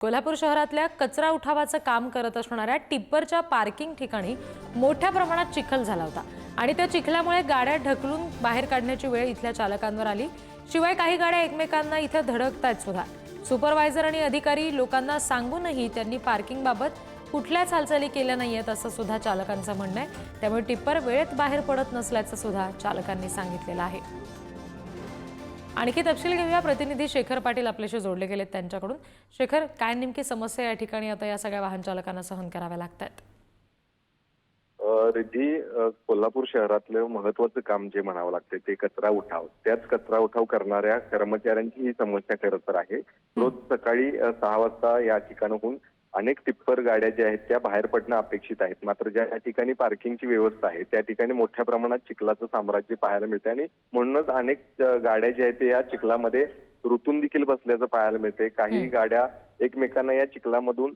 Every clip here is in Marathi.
कोल्हापूर शहरातल्या कचरा उठावाचं काम करत असणाऱ्या टिप्परच्या पार्किंग ठिकाणी मोठ्या प्रमाणात चिखल झाला होता. आणि त्या चिखल्यामुळे गाड्या ढकलून बाहेर काढण्याची वेळ इथल्या चालकांवर आली. शिवाय काही गाड्या एकमेकांना इथं धडकतायत सुद्धा. सुपरवायझर आणि अधिकारी लोकांना सांगूनही त्यांनी पार्किंगबाबत कुठल्याच हालचाली केल्या नाहीयेत असं सुद्धा चालकांचं म्हणणं आहे. त्यामुळे टिप्पर वेळेत बाहेर पडत नसल्याचं सुद्धा चालकांनी सांगितलेलं आहे. आणखी तपशील घेऊया. प्रतिनिधी शेखर पाटील आपल्याशी जोडले गेलेत त्यांच्याकडून. शेखर काय नेमकी समस्या या ठिकाणी आता या सगळ्या वाहन चालकांना सहन कराव्या लागत आहेत रिद्धी कोल्हापूर शहरातलं महत्वाचं काम जे म्हणावं लागतं ते कचरा उठाव. त्याच कचरा उठाव करणाऱ्या कर्मचाऱ्यांची ही समस्या खरं तर आहे. रोज सकाळी सहा वाजता या ठिकाणाहून अनेक टिप्पर गाड्या ज्या आहेत त्या बाहेर पडणं अपेक्षित आहेत. मात्र ज्या ठिकाणी पार्किंगची व्यवस्था आहे त्या ठिकाणी मोठ्या प्रमाणात चिखलाचं साम्राज्य पाहायला मिळते आणि म्हणूनच अनेक गाड्या ज्या आहेत या चिखलामध्ये रुतून देखील बसल्याचं पाहायला मिळते काही गाड्या एकमेकांना या चिखलामधून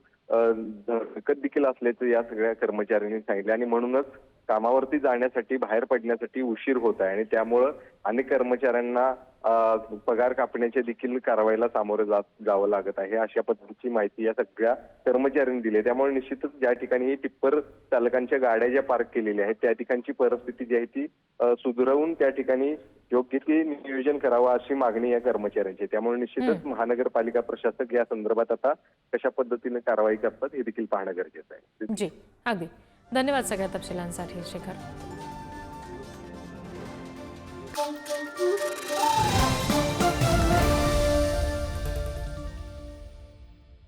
धडकत देखील असल्याचं या सगळ्या कर्मचाऱ्यांनी सांगितले. आणि म्हणूनच कामावरती जाण्यासाठी बाहेर पडण्यासाठी उशीर होत आहे. आणि त्यामुळं अनेक कर्मचाऱ्यांना पगार कापण्याच्या देखील कारवाईला सामोरं जात जावं लागत आहे. अशा पद्धतीची माहिती या सगळ्या कर्मचाऱ्यांनी दिली आहे. त्यामुळे निश्चितच ज्या ठिकाणी ही टिप्पर चालकांच्या गाड्या ज्या पार्क केलेल्या आहेत त्या ठिकाणची परिस्थिती जी आहे ती सुधारवून त्या ठिकाणी योग्य ते नियोजन करावं अशी मागणी या कर्मचाऱ्यांची. त्यामुळे निश्चितच महानगरपालिका प्रशासक या संदर्भात आता कशा पद्धतीने कारवाई करतात हे देखील पाहणं गरजेचं आहे. जी अगदी. धन्यवाद सगळ्या तपशिलांसाठी Shekhar. Bom, bom, bom, bom.